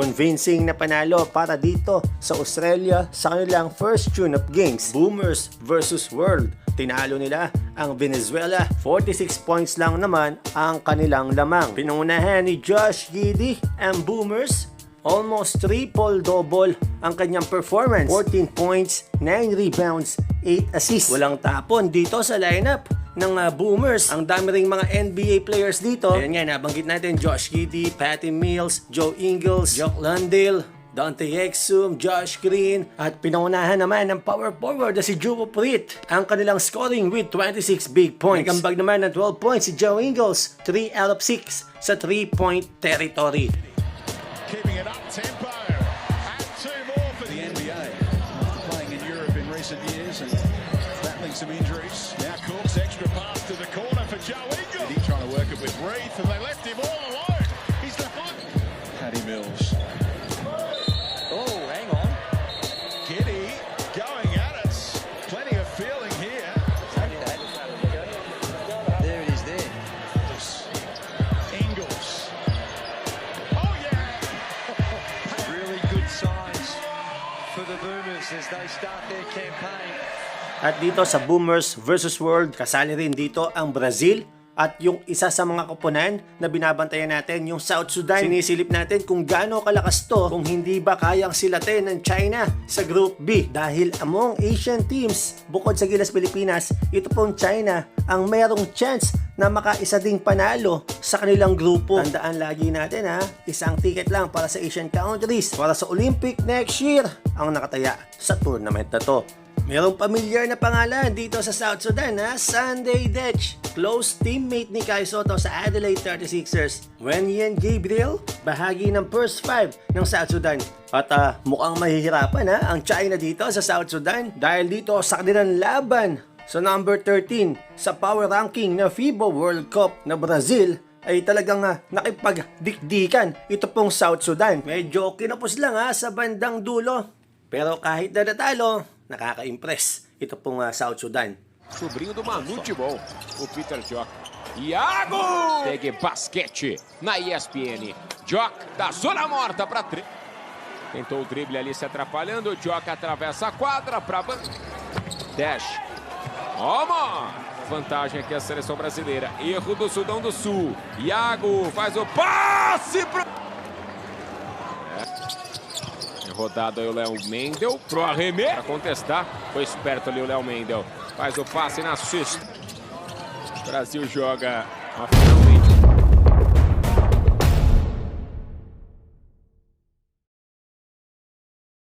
Convincing na panalo para dito sa Australia sa kanilang first tune-up games. Boomers versus World. Tinalo nila ang Venezuela. 46 points lang naman ang kanilang lamang. Pinungunahan ni Josh Giddy ang Boomers Almost triple-double ang kanyang performance. 14 points, 9 rebounds, 8 assists. Walang tapon dito sa lineup ng uh, Boomers. Ang dami ring mga NBA players dito. Ayan nga, nabanggit natin Josh Giddey, Patty Mills, Joe Ingles, Jock Landale, Dante Exum, Josh Green, at pinangunahan naman ng power forward na si Joe Prit. Ang kanilang scoring with 26 big points. Nagambag naman ng 12 points si Joe Ingles, 3 out of 6 sa 3-point territory. keeping it up tempo. And two more for the NBA playing in Europe in recent years and battling some injuries. Joe Ingles. He trying to work it with Reith, and they left him all alone. He's the hot Paddy Mills. Oh, hang on. Giddy going at it. Plenty of feeling here. Take that. There it is there. Ingles. Oh yeah. Really good signs for the Boomers as they start their campaign. At dito sa Boomers versus World, kasali rin dito ang Brazil at yung isa sa mga koponan na binabantayan natin, yung South Sudan. Sinisilip natin kung gaano kalakas to kung hindi ba kayang silatin ng China sa Group B. Dahil among Asian teams, bukod sa Gilas Pilipinas, ito pong China ang merong chance na makaisa ding panalo sa kanilang grupo. Tandaan lagi natin ha, isang ticket lang para sa Asian countries para sa Olympic next year ang nakataya sa tournament na to. Merong pamilyar na pangalan dito sa South Sudan ha, Sunday Dech. Close teammate ni Kai Soto sa Adelaide 36ers. Wenyan Gabriel, bahagi ng first five ng South Sudan. At ah, mukhang mahihirapan ha, ang China dito sa South Sudan dahil dito sa kanilang laban sa number 13 sa power ranking na FIBA World Cup na Brazil ay talagang uh, nakipagdikdikan ito pong South Sudan. Medyo kinapos lang ha sa bandang dulo. Pero kahit na natalo, nakaka-impress ito pong ah, South Sudan. Sobrinho do Manute Bom, o Peter Jock. Iago! Pegue basquete na ESPN. Jock da zona morta para tri... Tentou o drible ali se atrapalhando. Jock atravessa a quadra para. Dash. Toma! Vantagem aqui a seleção brasileira. Erro do Sudão do Sul. Iago faz o passe pro... Rodado aí o Léo Mendel pro arremesso. Para contestar. Foi esperto ali o Léo Mendel. Faz o passe na cesta. O Brasil joga uma